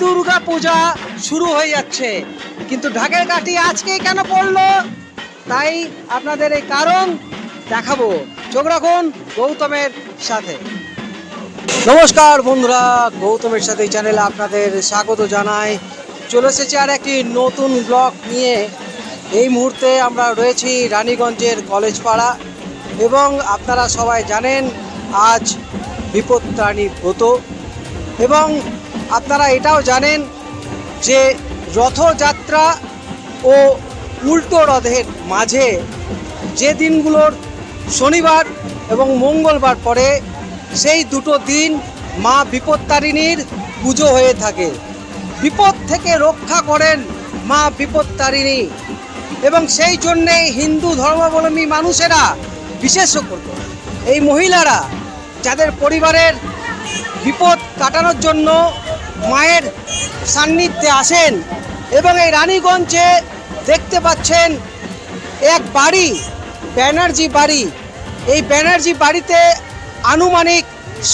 দুর্গা পূজা শুরু হয়ে যাচ্ছে। কিন্তু ঢাকের কাঠি আজকেই কেন পড়ল? তাই আপনাদের এই কারণ দেখাবো। চোখ রাখুন গৌতমের সাথে। নমস্কার বন্ধুরা, গৌতমের সাথে চ্যানেলে আপনাদের স্বাগত জানাই। চলে এসেছে আর একটি নতুন ব্লগ নিয়ে। এই মুহূর্তে আমরা রয়েছি রানীগঞ্জের কলেজ পাড়া এবং আপনারা সবাই জানেন, আজ বিপত্তারিণী ব্রত এবং আপনারা এটাও জানেন যে রথযাত্রা ও উল্টো রথের মাঝে যে দিনগুলোর শনিবার এবং মঙ্গলবার পরে সেই দুটো দিন মা বিপত্তারিণীর পুজো হয়ে থাকে। বিপদ থেকে রক্ষা করেন মা বিপত্তারিণী এবং সেই জন্যে হিন্দু ধর্মাবলম্বী মানুষেরা বিশেষত এই মহিলারা যাদের পরিবারের বিপদ কাটানোর জন্য মায়ের সান্নিধ্যে আসেন এবং এই রানীগঞ্জে দেখতে পাচ্ছেন এক বাড়ি, ব্যানার্জি বাড়ি। এই ব্যানার্জি বাড়িতে আনুমানিক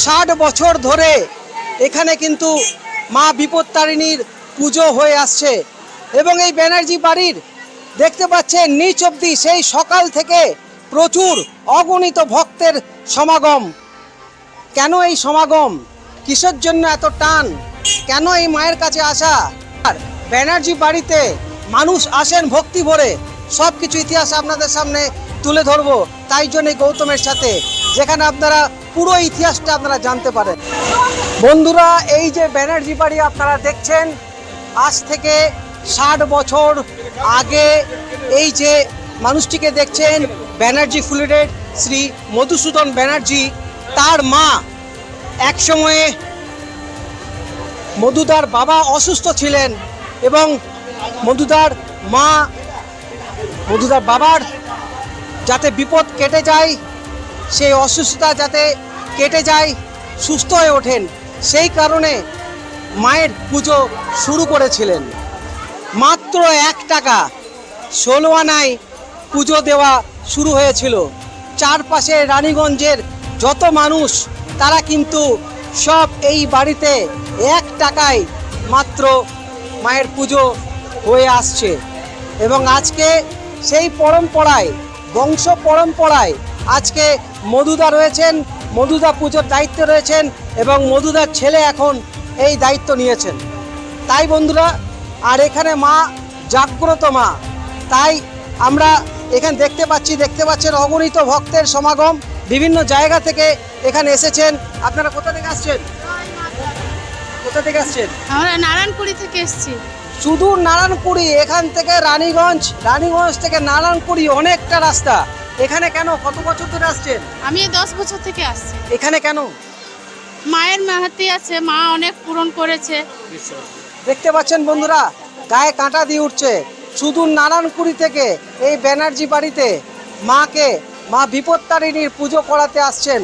ষাট বছর ধরে এখানে কিন্তু মা বিপত্তারিণীর পুজো হয়ে আসছে এবং এই ব্যানার্জি বাড়ির দেখতে পাচ্ছেন নিচ অব্দি সেই সকাল থেকে প্রচুর অগণিত ভক্তের সমাগম। কেন এই সমাগম? কিসের জন্য এত টান? কেন এই মায়ের কাছে আসা? আর ব্যানার্জি বাড়িতে মানুষ আসেন ভক্তি ভরে সব কিছু ইতিহাস আপনাদের সামনে তুলে ধরবো। তাই জন্যই গৌতমের সাথে, যেখানে আপনারা পুরো ইতিহাসটা আপনারা জানতে পারেন। বন্ধুরা, এই যে ব্যানার্জি বাড়ি আপনারা দেখছেন, আজ থেকে ষাট বছর আগে এই যে মানুষটিকে দেখছেন ব্যানার্জি ফুলেডেড শ্রী মধুসূদন ব্যানার্জি, তার মা এক সময়ে মধুদার বাবা অসুস্থ ছিলেন এবং মধুদার মা, মধুদার বাবার যাতে বিপদ কেটে যায়, সেই অসুস্থতা যাতে কেটে যায়, সুস্থ হয়ে ওঠেন। সেই কারণে মায়ের পুজো শুরু করেছিলেন। মাত্র এক টাকা ষোলো আনায় পুজো দেওয়া শুরু হয়েছিল। চারপাশে রানীগঞ্জের যত মানুষ, তারা কিন্তু সব এই বাড়িতে এক টাকায় মাত্র মায়ের পুজো হয়ে আসছে। এবং আজকে সেই পরম্পরায়, বংশ পরম্পরায় আজকে মধুদা রয়েছেন, মধুদা পুজোর দায়িত্বে রয়েছেন এবং মধুদার ছেলে এখন এই দায়িত্ব নিয়েছেন। তাই বন্ধুরা, আর এখানে মা জাগ্রত মা। তাই আমরা এখানে দেখতে পাচ্ছি, দেখতে পাচ্ছেন অগণিত ভক্তের সমাগম। বিভিন্ন জায়গা থেকে এখানে এসেছেন। আপনারা কোথা থেকে আসছেন? কোথা থেকে আসছেন? আমরা নারায়ণপুরি থেকে এসেছি। সুদূর নারায়ণপুরি এখান থেকে রানীগঞ্জ রানীগঞ্জ থেকে নারায়ণপুরি অনেকটা রাস্তা। এখানে কেন? কত বছর ধরে আসছেন? আমি দশ বছর থেকে আসছি। এখানে কেন? মায়ের মাহাতি আছে মা অনেক পূরণ করেছে। দেখতে পাচ্ছেন বন্ধুরা গায়ে কাঁটা দিয়ে উঠছে। সুদূর নারায়ণপুরি থেকে এই ব্যানার্জি বাড়িতে মাকে মা বিপত্তারিণীর পুজো করাতে আসছেন।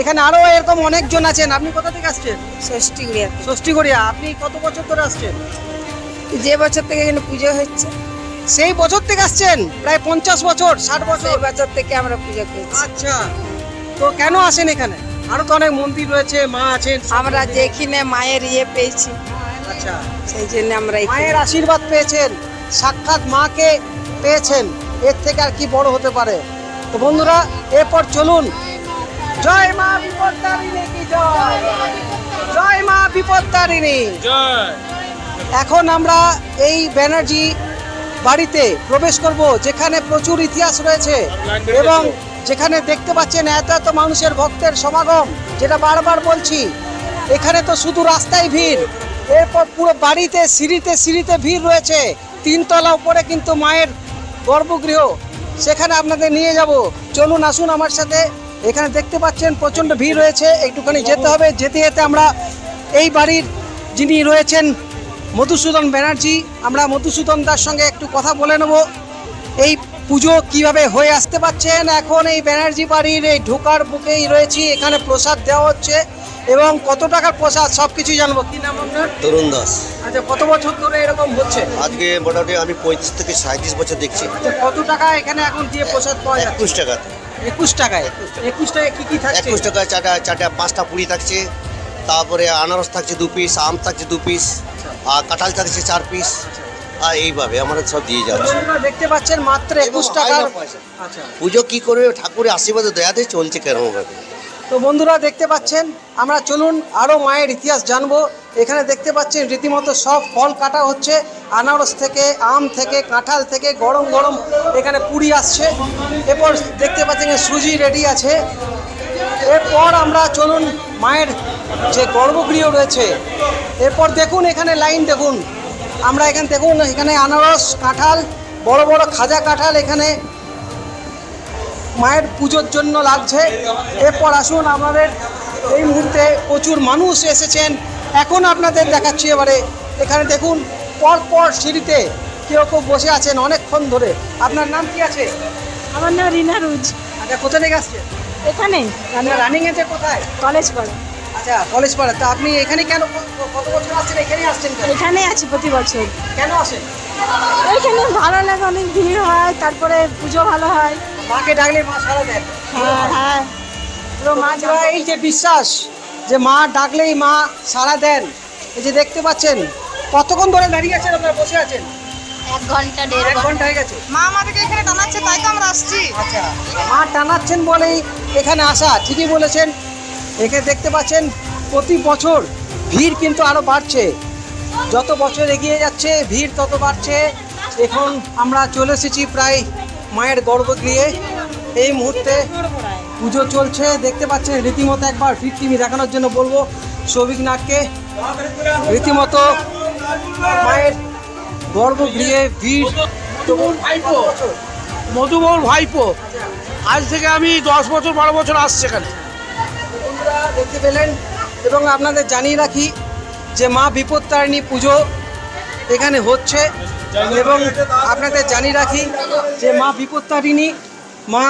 এখানে আরও এরকম অনেকজন আছেন। আপনি কোথা থেকে আসছেন? ষষ্ঠী গড়িয়া ষষ্ঠীগড়িয়া আপনি কত বছর ধরে আসছেন? যে বছর থেকে এখানে পুজো হচ্ছে। সেই বছর থেকে আসছেন? প্রায় পঞ্চাশ বছর ষাট বছর? বছর থেকে আমরা পুজো করছি। আচ্ছা। তো কেন আসেন এখানে? আরও তো অনেক মন্দির রয়েছে মা আছেন আমরা যেখানে মায়ের ইয়ে পেয়েছি। আচ্ছা। সেই জন্য আমরা মায়ের আশীর্বাদ পেয়েছেন সাক্ষাৎ মাকে পেয়েছেন। এর থেকে আর কি বড় হতে পারে? তো বন্ধুরা এরপর চলুন জয় মা বিপত্তারিণী। এখন আমরা এই ব্যানার্জি বাড়িতে প্রবেশ করব, যেখানে প্রচুর ইতিহাস রয়েছে এবং যেখানে দেখতে পাচ্ছেন এত এত মানুষের ভক্তের সমাগম, যেটা বারবার বলছি, এখানে তো শুধু রাস্তায় ভিড়, এরপর পুরো বাড়িতে, সিঁড়িতে সিঁড়িতে ভিড় রয়েছে, তিনতলা উপরে কিন্তু মায়ের গর্ভগৃহ, সেখানে আপনাদের নিয়ে যাব। চলুন, আসুন আমার সাথে। এখানে দেখতে পাচ্ছেন প্রচণ্ড ভিড় রয়েছে একটুখানি যেতে হবে। যেতে যেতে আমরা এই বাড়ির যিনি রয়েছেন মধুসূদন ব্যানার্জি আমরা মধুসূদন দার সঙ্গে একটু কথা বলে নেব। এই পুজো কীভাবে হয়ে আসতে পাচ্ছেন এখন এই ব্যানার্জি বাড়ির এই ঢোকার বুকেই রয়েছি এখানে প্রসাদ দেওয়া হচ্ছে এবং কত টাকার প্রসাদ সব কিছুই জানব। কি নাম আপনার? তরুণ দাস। আচ্ছা কত বছর ধরে এরকম হচ্ছে? আজকে মোটামুটি আমি পঁয়ত্রিশ থেকে সাঁত্রিশ বছর দেখছি। আচ্ছা কত টাকা এখানে এখন দিয়ে প্রসাদ পাওয়া যাচ্ছে? একুশ টাকা। একুশ টাকায়। একুশ টাকায় কি কি থাকছে? একুশ টাকায় চারটা চারটা পাঁচটা পুরি থাকছে। তারপরে আনারস থাকছে দু পিস আম থাকছে দু পিস আর কাঁঠাল থাকছে চার পিস আর এইভাবে আমরা সব দিয়ে যাচ্ছে। দেখতে পাচ্ছেন মাত্র একুশ পয়সা। আচ্ছা। পুজো কি করবে? ঠাকুরের আশীর্বাদে দয়াতে চলছে ভাবে তো বন্ধুরা দেখতে পাচ্ছেন, আমরা চলুন আরও মায়ের ইতিহাস জানব। এখানে দেখতে পাচ্ছেন রীতিমতো সব ফল কাটা হচ্ছে। আনারস থেকে, আম থেকে, কাঁঠাল থেকে, গরম গরম এখানে পুরি আসছে। এরপর দেখতে পাচ্ছেন সুজি রেডি আছে। এরপর আমরা চলুন মায়ের যে গর্ভগৃহ রয়েছে, এরপর দেখুন এখানে লাইন, দেখুন। আমরা এখানে, দেখুন এখানে আনারস, কাঁঠাল, বড় বড় খাজা কাঁঠাল এখানে মায়ের পুজোর জন্য লাগছে। এরপর আসুন আমাদের এই মুহূর্তে প্রচুর মানুষ এসেছেন। এখন আপনাদের দেখাচ্ছি এবারে। এখানে দেখুন পর পর সিঁড়িতে কেউ কেউ বসে আছেন অনেকক্ষণ ধরে। আপনার নাম কি আছে? আমার নাম রিনা রুজ। আচ্ছা কোথা থেকে আসছেন? এখানে। আপনার রানিং এতে কোথায়? কলেজ পড়া। আচ্ছা কলেজ পাড়া। তা আপনি এখানে কেন কত বছর আসছেন এখানেই আসছেন এখানে আছি প্রতি বছর। কেন আসেন? এখানে ভালো লাগে অনেক ভিড় হয় তারপরে পুজো ভালো হয়। মাকে ডাকলে মা সারা দেন হ্যাঁ হ্যাঁ। মা বন্ধুরা, এই যে বিশ্বাস যে মা ডাকলেই মা সাড়া দেন। এই যে দেখতে পাচ্ছেন কতক্ষণ ধরে দাঁড়িয়ে আছেন আপনারা বসে আছেন? এক ঘণ্টা দেড় এক ঘণ্টা হয়ে গেছে। মা আমাদেরকে এখানে টানাচ্ছে তাই তো আমরা আসছি। আচ্ছা মা টানাচ্ছেন বলেই এখানে আসা ঠিকই বলেছেন। এখানে দেখতে পাচ্ছেন প্রতি বছর ভিড় কিন্তু আরও বাড়ছে। যত বছর এগিয়ে যাচ্ছে ভিড় তত বাড়ছে। এখন আমরা চলে এসেছি প্রায় মায়ের গর্ভগৃহে এই মুহূর্তে পুজো চলছে। দেখতে পাচ্ছেন রীতিমতো একবার ফিট টিভি দেখানোর জন্য বলব সৌভিক নাগকে। রীতিমতো মায়ের গর্ভগৃহে ভিড়। মধুবর ভাইপো আজ থেকে আমি দশ বছর বারো বছর আসছে এখানে। দেখতে পেলেন এবং আপনাদের জানিয়ে রাখি যে মা বিপত্তারিণী পুজো এখানে হচ্ছে। এবং আপনাদের জানিয়ে রাখি যে মা বিপত্তারিণী মা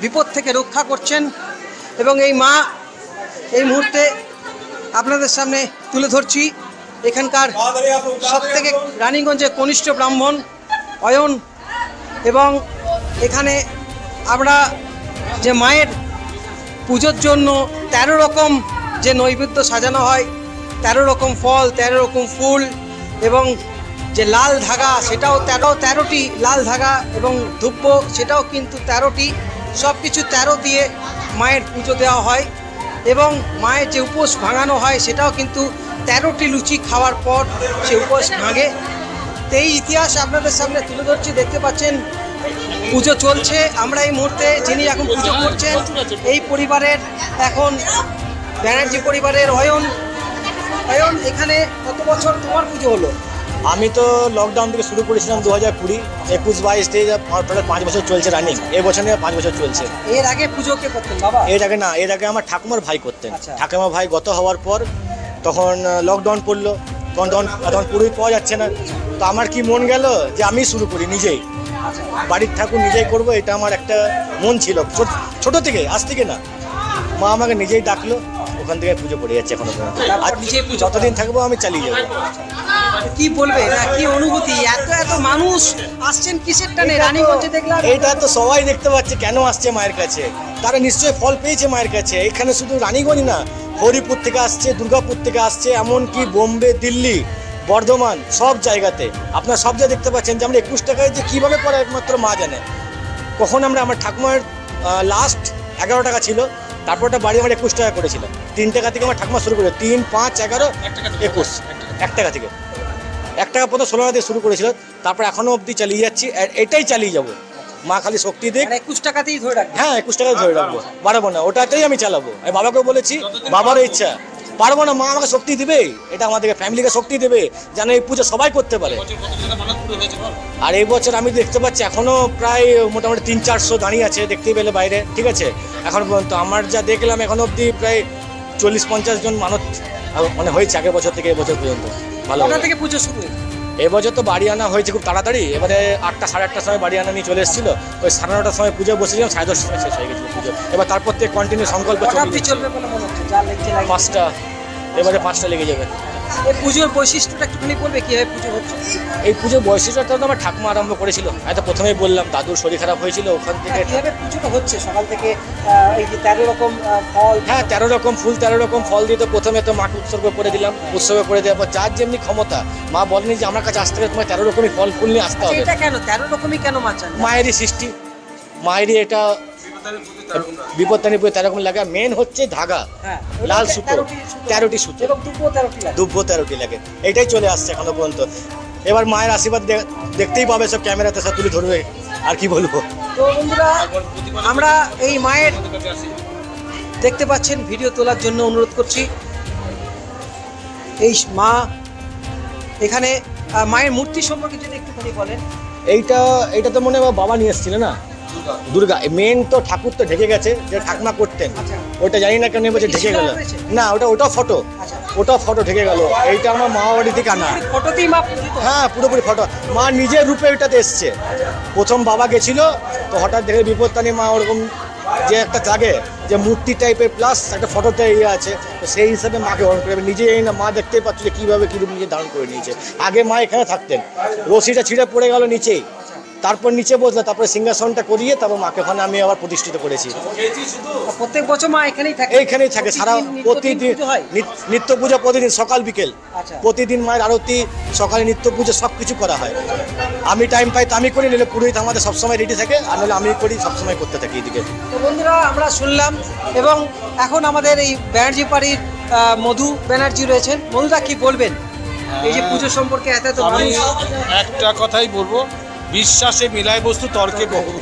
বিপদ থেকে রক্ষা করছেন এবং এই মা এই মুহূর্তে আপনাদের সামনে তুলে ধরছি এখানকার সব থেকে রানীগঞ্জের কনিষ্ঠ ব্রাহ্মণ অয়ন এবং এখানে আমরা যে মায়ের পুজোর জন্য তেরো রকম যে নৈবেদ্য সাজানো হয়, তেরো রকম ফল, তেরো রকম ফুল এবং যে লাল ধাগা, সেটাও তেরো, তেরোটি লাল ধাগা এবং ধূপ্য সেটাও কিন্তু তেরোটি। সব কিছু তেরো দিয়ে মায়ের পুজো দেওয়া হয় এবং মায়ের যে উপোস ভাঙানো হয়, সেটাও কিন্তু তেরোটি লুচি খাওয়ার পর সে উপোস ভাঙে। এই ইতিহাস আপনাদের সামনে তুলে ধরছি, দেখতে পাচ্ছেন পুজো চলছে। আমরা এই মুহূর্তে যিনি এখন পুজো করছেন, এই পরিবারের এখন ব্যানার্জি পরিবারের অয়ন। অয়ন, এখানে কত বছর তোমার পুজো হলো? আমি তো লকডাউন থেকে শুরু করেছিলাম দু হাজার কুড়ি একুশ বাইশ থেকে টোটাল পাঁচ বছর চলছে রানিং এই বছর নিয়ে পাঁচ বছর চলছে। এর আগে পুজো কে করতেন বাবা? এর আগে না এর আগে আমার ঠাকুমার ভাই করতেন। আচ্ছা। ঠাকুমার ভাই গত হওয়ার পর তখন লকডাউন পড়ল। তখন তখন তখন পুরোই পাওয়া যাচ্ছে না। তো আমার কি মন গেল যে আমি শুরু করি নিজেই? বাড়ির ঠাকুর নিজেই করব এটা আমার একটা মন ছিল। ছোট- ছোট থেকে আজ থেকে না। মা আমাকে নিজেই ডাকলো ওখান থেকে পুজো পড়ে যাচ্ছে এখনও পর্যন্ত। আর যতদিন থাকব আমি চালিয়ে যাব। কি বলবে? না কি অনুভূতি? এত এত মানুষ আসছেন কিসের টানে? রানীগঞ্জে দেখলাম। এইটা তো সবাই দেখতে পাচ্ছে কেন আসছে মায়ের কাছে। তারা নিশ্চয়ই ফল পেয়েছে মায়ের কাছে। এখানে শুধু রানীগঞ্জ না হরিপুর থেকে আসছে দুর্গাপুর থেকে আসছে এমনকি বোম্বে দিল্লি বর্ধমান সব জায়গাতে। আপনারা সব জায়গায় দেখতে পাচ্ছেন যে আমরা একুশ টাকায় যে কীভাবে করে একমাত্র মা জানে। কখন আমরা আমার ঠাকুমার লাস্ট এগারো টাকা ছিল। তারপর ওটা বাড়ি আমার একুশ টাকা করেছিলাম তিন টাকা থেকে আমার ঠাকুমা শুরু করে তিন পাঁচ এগারো একুশ। এক টাকা থেকে। এক টাকা পর্যন্ত ষোলো টাকা দিয়ে শুরু করেছিল। তারপর এখনও অবধি চালিয়ে যাচ্ছি। আর এটাই চালিয়ে যাব। মা খালি শক্তি দিক একুশ টাকাতেই ধরে রাখব। হ্যাঁ একুশ টাকা ধরে রাখব। বাড়াবো না ওটাতেই আমি চালাবো। আমি বাবাকে বলেছি বাবারও ইচ্ছা। পারব না মা আমাকে শক্তি দিবে। এটা আমাদেরকে ফ্যামিলিকে শক্তি দেবে যেন এই পুজো সবাই করতে পারে। আর এই বছর আমি দেখতে পাচ্ছি এখনও প্রায় মোটামুটি তিন চারশো দাঁড়িয়ে আছে দেখতেই পেলে বাইরে ঠিক আছে? এখন পর্যন্ত আমার যা দেখলাম এখন অবধি প্রায় চল্লিশ পঞ্চাশ জন মানুষ মানে হয়েছে আগের বছর থেকে এবছর পর্যন্ত। ভালো থেকে পুজো শুরু এবছর তো বাড়ি আনা হয়েছে খুব তাড়াতাড়ি। এবারে আটটা সাড়ে আটটার সময় বাড়ি আনা নিয়ে চলে এসেছিল। ওই সাড়ে নটার সময় পুজো বসেছিলাম সাড়ে দশটার সময় শেষ হয়ে গেছিল পুজো। এবার তারপর থেকে কন্টিনিউ সংকল্প চলবে পাঁচটা। এবারে পাঁচটা লেগে যাবে। এই পুজোর বৈশিষ্ট্যটা একটুখানি বলবে কীভাবে পুজো হচ্ছে? এই পুজোর বৈশিষ্ট্যটা তো আমার ঠাকুমা আরম্ভ করেছিল। হয়তো প্রথমেই বললাম দাদুর শরীর খারাপ হয়েছিল ওখান থেকে হ্যাঁ, কীভাবে পুজোটা হচ্ছে? সকাল থেকে এই যে তেরো রকম ফল। হ্যাঁ তেরো রকম ফুল তেরো রকম ফল দিয়ে তো প্রথমে তো মাকে উৎসর্গ করে দিলাম উৎসর্গ করে দেওয়ার পর যার যেমনি ক্ষমতা মা বলেনি যে আমার কাছে আসতে হবে তোমার তেরো রকমই ফল ফুল নিয়ে আসতে হবে। এটা কেন? তেরো রকমই কেন মাছ মায়েরই সৃষ্টি। মায়েরই এটা বিপত্তানি পুজো তেরো রকম লাগে। মেন হচ্ছে ধাগা হ্যাঁ লাল সুতো তেরোটি সুতো। দুব্বো তেরোটি লাগে। এইটাই চলে আসছে এখনও পর্যন্ত। এবার মায়ের আশীর্বাদ দেখতেই পাবে সব ক্যামেরাতে সব তুলে ধরবে। আর কি বলব? তো বন্ধুরা আমরা এই মায়ের দেখতে পাচ্ছেন ভিডিও তোলার জন্য অনুরোধ করছি। এই মা এখানে মায়ের মূর্তি সম্পর্কে যদি একটুখানি বলেন। এইটা এইটা তো মনে হয় বাবা নিয়ে এসেছিল না? দুর্গা। মেন তো ঠাকুর তো ঢেকে গেছে যে ঠাকুমা করতেন। আচ্ছা। ওটা জানি না কেন বলছে ঢেকে গেল। না ওটা ওটা ফটো। ওটা ফটো ঢেকে গেল। এইটা আমার মা বাড়ি থেকে আনা। ফটোতেই মা হ্যাঁ পুরোপুরি ফটো মা নিজের রূপে ওইটাতে এসছে। প্রথম বাবা গেছিল তো হঠাৎ দেখে বিপত্তানি মা ওরকম যে একটা জাগে যে মূর্তি টাইপের প্লাস একটা ফটোতে ইয়ে আছে। তো সেই হিসাবে মাকে গ্রহণ করে নিজে এই না মা দেখতেই পাচ্ছ যে কীভাবে কী রূপ নিজে ধারণ করে নিয়েছে। আগে মা এখানে থাকতেন। রশিটা ছিঁড়ে পড়ে গেল নিচেই। তারপর নিচে বসল তারপরে সিংহাসনটা করিয়ে তারপর মাকে ওখানে আমি আবার প্রতিষ্ঠিত করেছি। প্রত্যেক বছর মা এখানেই থাকে? এইখানেই থাকে সারা প্রতিদিন হয়? নিত্য পুজো প্রতিদিন সকাল বিকেল। আচ্ছা। প্রতিদিন মায়ের আরতি সকালে নিত্য পুজো সব কিছু করা হয়। আমি টাইম পাই তো আমি করি নিলে পুরোহিত আমাদের সবসময় রেডি থাকে আর নাহলে আমি করি সবসময় করতে থাকি এদিকে। তো বন্ধুরা আমরা শুনলাম এবং এখন আমাদের এই ব্যানার্জি পাড়ির মধু ব্যানার্জি রয়েছেন। মধুদা কি বলবেন? এই যে পুজো সম্পর্কে এত এত আমি একটা কথাই বলব বিশ্বাসে মিলায় বস্তু তর্কে বহু।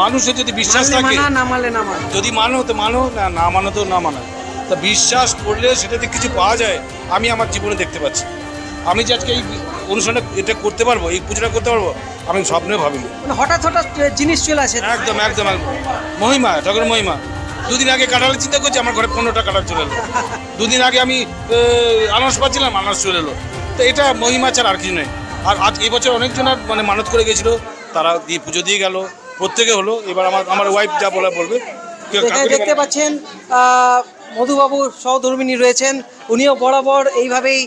মানুষের যদি বিশ্বাস থাকে না মানলে যদি মানো তো মানো না না মানো তো না মানো। তা বিশ্বাস করলে সেটাতে কিছু পাওয়া যায় আমি আমার জীবনে দেখতে পাচ্ছি। আমি যে আজকে এই অনুষ্ঠানটা এটা করতে পারব এই পুজোটা করতে পারব আমি স্বপ্নে ভাবিনি। মানে হঠাৎ হঠাৎ জিনিস চলে আসে। একদম একদম একদম। মহিমা ঠাকুরের মহিমা। দুদিন আগে কাটালে চিন্তা করছি আমার ঘরে পনেরোটা কাটার চলে এলো। দুদিন আগে আমি আহ, আনারস পাচ্ছিলাম আনারস চলে এলো। তো এটা মহিমা ছাড়া আর কিছু নয় আর আজ এই বছর অনেকজন আর মানে মানত করে গেছিল তারা দিয়ে পুজো দিয়ে গেল। প্রত্যেকে হলো এবার আমার আমার ওয়াইফ যা বলা বলবে দেখতে পাচ্ছেন আহ, মধুবাবু সহধর্মিনী রয়েছেন। উনিও বরাবর এইভাবেই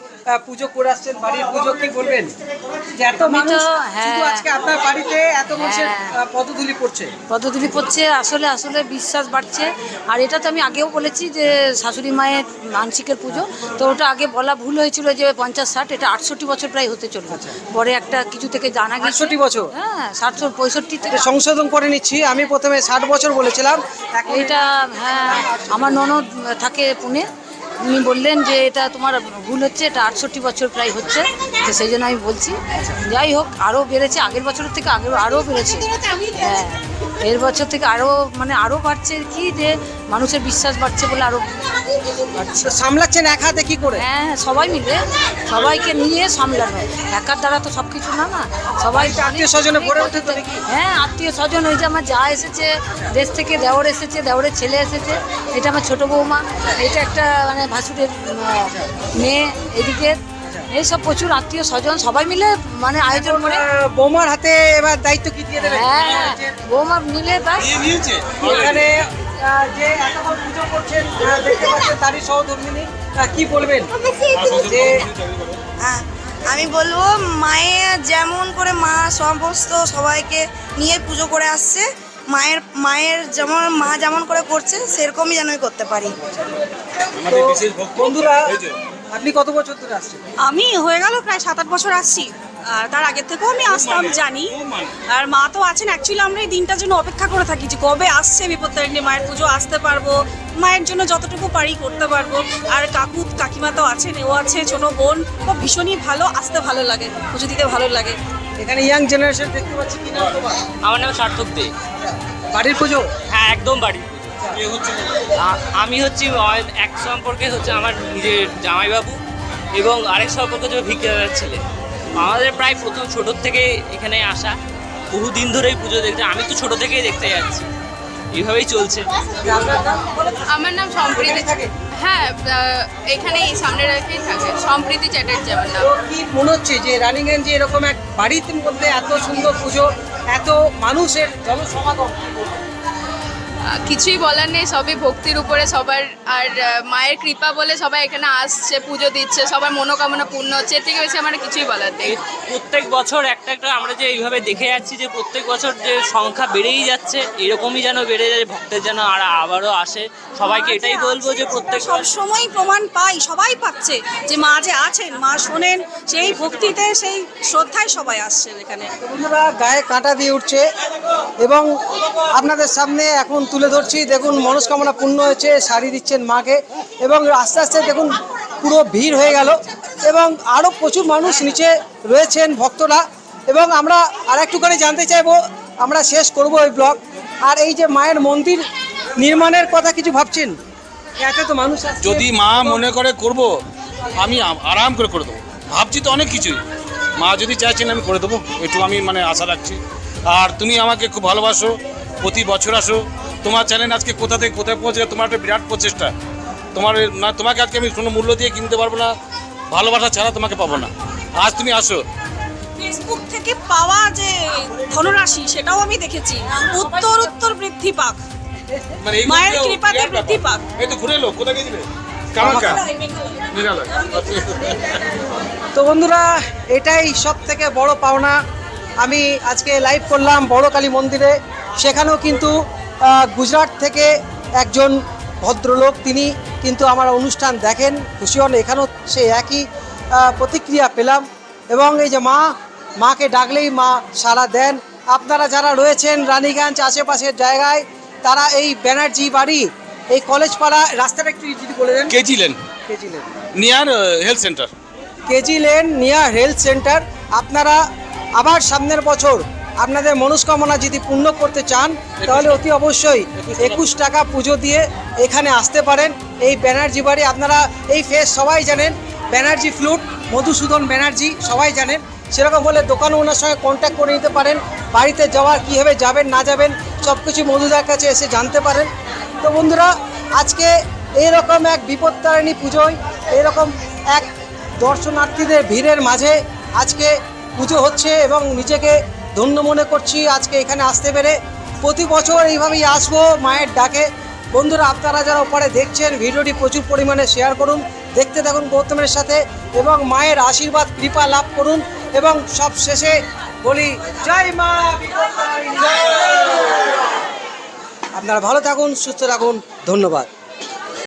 পুজো করে আসছেন বাড়ির পুজো কি বলবেন? যে এত মানুষ হ্যাঁ। শুধু আজকে আপনার বাড়িতে এত মানুষের হ্যাঁ। পদধূলি পড়ছে পদ্ধতি পড়ছে আসলে আসলে বিশ্বাস বাড়ছে। আর এটা তো আমি আগেও বলেছি যে শাশুড়ি মায়ের মানসিকের পুজো। তো ওটা আগে বলা ভুল হয়েছিল যে পঞ্চাশ ষাট এটা আটষট্টি বছর প্রায় হতে চলবে পরে একটা কিছু থেকে জানা গেছে। 68 বছর? হ্যাঁ ষাটশো পঁয়ষট্টি থেকে সংশোধন করে নিচ্ছি। আমি প্রথমে ষাট বছর বলেছিলাম এটা হ্যাঁ আমার ননদ থাকে পুনে, উনি বললেন যে এটা তোমার ভুল হচ্ছে, এটা আটষট্টি বছর প্রায় হচ্ছে, তো সেই জন্য আমি বলছি, যাই হোক, আরও বেড়েছে, আগের বছরের থেকে আগের আরও বেড়েছে। হ্যাঁ এর বছর থেকে আরও মানে আরও বাড়ছে কি যে মানুষের বিশ্বাস বাড়ছে বলে আরও বাড়ছে। সামলাচ্ছেন এক হাতে কি করে? হ্যাঁ সবাই মিলে। সবাইকে নিয়ে সামলানো। একার দ্বারা তো সব কিছু না না। সবাই আত্মীয় স্বজনে ভরে ওঠে তো নাকি? হ্যাঁ আত্মীয় স্বজন ওই যে আমার যা এসেছে দেশ থেকে দেওর এসেছে দেওরের ছেলে এসেছে এটা আমার ছোট বৌমা এটা একটা মানে ভাসুরের মেয়ে এদিকে। এইসব প্রচুর আত্মীয় স্বজন সবাই মিলে মানে আয়োজন করে। বৌমার হাতে এবার দায়িত্ব কি দিয়ে দেবেন? হ্যাঁ বৌমা মিলে বাস এখানে যে এত পুজো করছেন দেখতে পাচ্ছেন তারই সহধর্মিনী কি বলবেন? যে হ্যাঁ আমি বলব মায়ের যেমন করে মা সমস্ত সবাইকে নিয়ে পুজো করে আসছে মায়ের মায়ের যেমন মা যেমন করে করছে সেরকমই যেন আমি করতে পারি। বন্ধুরা আপনি কত বছর ধরে আসছেন? আমি হয়ে গেল প্রায় সাত আট বছর আসছি। আর তার আগের থেকেও আমি আসতাম জানি। আর মা তো আছেন অ্যাকচুয়ালি আমরা এই দিনটার জন্য অপেক্ষা করে থাকি যে কবে আসছে বিপত্তারিণী মায়ের পুজো আসতে পারব মায়ের জন্য যতটুকু পারি করতে পারব। আর কাকু কাকিমা তো আছেন ও আছে ছোট বোন ও ভীষণই ভালো আসতে ভালো লাগে পুজো দিতে ভালো লাগে। এখানে ইয়াং জেনারেশন দেখতে পাচ্ছি কি নাম তোমার? আমার নাম সার্থক দে। বাড়ির পুজো? হ্যাঁ একদম বাড়ি। আমি হচ্ছি এক সম্পর্কে হচ্ছে আমার নিজের জামাইবাবু এবং আরেক সম্পর্কে হচ্ছে ভিক্ষাদার ছেলে। আমাদের প্রায় প্রথম ছোটোর থেকে এখানে আসা। বহু দিন ধরেই পুজো দেখতে আমি তো ছোট থেকেই দেখতে যাচ্ছি। এইভাবেই চলছে। আমার নাম সম্প্রীতি হ্যাঁ এখানে এই সামনে রেখেই থাকে। সম্প্রীতি চ্যাটার্জি আমার নাম। কি মনে হচ্ছে যে রানিং যে এরকম এক বাড়ির মধ্যে এত সুন্দর পুজো এত মানুষের জনসমাগম? কিছুই বলার নেই সবই ভক্তির উপরে সবার আর মায়ের কৃপা বলে সবাই এখানে আসছে পুজো দিচ্ছে সবার মনোকামনা পূর্ণ হচ্ছে এর থেকে বেশি আমার কিছুই বলার নেই। প্রত্যেক বছর একটা একটা আমরা যে এইভাবে দেখে যাচ্ছি যে প্রত্যেক বছর যে সংখ্যা বেড়েই যাচ্ছে এরকমই যেন বেড়ে যায় ভক্তের যেন আর আবারও আসে সবাইকে এটাই বলব যে প্রত্যেক সব সময় প্রমাণ পাই সবাই পাচ্ছে যে মা যে আছেন মা শোনেন সেই ভক্তিতে সেই শ্রদ্ধায় সবাই আসছে এখানে। গায়ে কাঁটা দিয়ে উঠছে এবং আপনাদের সামনে এখন তুলে ধরছি। দেখুন, মনস্কামনা পূর্ণ হয়েছে, শাড়ি দিচ্ছেন মাকে এবং আস্তে আস্তে দেখুন, পুরো ভিড় হয়ে গেল এবং আরও প্রচুর মানুষ নিচে রয়েছেন ভক্তরা এবং আমরা আর একটুখানি জানতে চাইব, আমরা শেষ করব এই ব্লগ। আর এই যে মায়ের মন্দির নির্মাণের কথা কিছু ভাবছেন? এত তো মানুষ। যদি মা মনে করে করব, আমি আরাম করে করে দেবো। ভাবছি তো অনেক কিছুই। মা যদি চাইছেন আমি করে দেবো একটু আমি মানে আশা রাখছি। আর তুমি আমাকে খুব ভালোবাসো, প্রতি বছর আসো। তোমার চ্যানেল আজকে কোথা থেকে কোথায় পৌঁছে তোমার একটা বিরাট প্রচেষ্টা। তোমার না তোমাকে আজকে আমি কোনো মূল্য দিয়ে কিনতে পারব না ভালোবাসা ছাড়া তোমাকে পাবো না। আজ তুমি আসো। ফেসবুক থেকে পাওয়া যে ধনরাশি সেটাও আমি দেখেছি। উত্তর উত্তর বৃদ্ধি পাক। মানে এই মায়ের কৃপাতে বৃদ্ধি পাক। এই তো ঘুরে এলো কোথায় গেছিলে তো বন্ধুরা এটাই সব থেকে বড় পাওনা। আমি আজকে লাইভ করলাম বড় কালী মন্দিরে। সেখানেও কিন্তু গুজরাট থেকে একজন ভদ্রলোক তিনি কিন্তু আমার অনুষ্ঠান দেখেন খুশি হন এখানেও সে একই প্রতিক্রিয়া পেলাম এবং এই যে মা মাকে ডাকলেই মা সাড়া দেন। আপনারা যারা রয়েছেন রানীগঞ্জ আশেপাশের জায়গায় তারা এই ব্যানার্জি বাড়ি এই কলেজ পাড়া রাস্তাটা একটু যদি বলে দেন। K G lane. K G lane. Near health centre. K G lane near health centre. আপনারা আবার সামনের বছর আপনাদের মনস্কামনা যদি পূর্ণ করতে চান, তাহলে অতি অবশ্যই একুশ টাকা পুজো দিয়ে এখানে আসতে পারেন। এই ব্যানার্জি বাড়ি আপনারা এই ফেস সবাই জানেন, ব্যানার্জি ফ্লুট, মধুসূদন ব্যানার্জি সবাই জানেন। সেরকম হলে দোকান ওনার সঙ্গে কন্ট্যাক্ট করে নিতে পারেন। বাড়িতে যাওয়ার কীভাবে যাবেন, না যাবেন সব কিছু মধুদার কাছে এসে জানতে পারেন। তো বন্ধুরা, আজকে এইরকম এক বিপত্তারিণী পুজোয়, এরকম এক দর্শনার্থীদের ভিড়ের মাঝে আজকে পুজো হচ্ছে এবং নিজেকে ধন্য মনে করছি, আজকে এখানে আসতে পেরে। প্রতি বছর এইভাবেই আসব, মায়ের ডাকে। বন্ধুরা, আপনারা যারা ওপারে দেখছেন, ভিডিওটি প্রচুর পরিমাণে শেয়ার করুন, দেখতে থাকুন গৌতমের সাথে এবং মায়ের আশীর্বাদ, কৃপা লাভ করুন এবং সব শেষে বলি, জয় মা আপনারা ভালো থাকুন, সুস্থ থাকুন, ধন্যবাদ।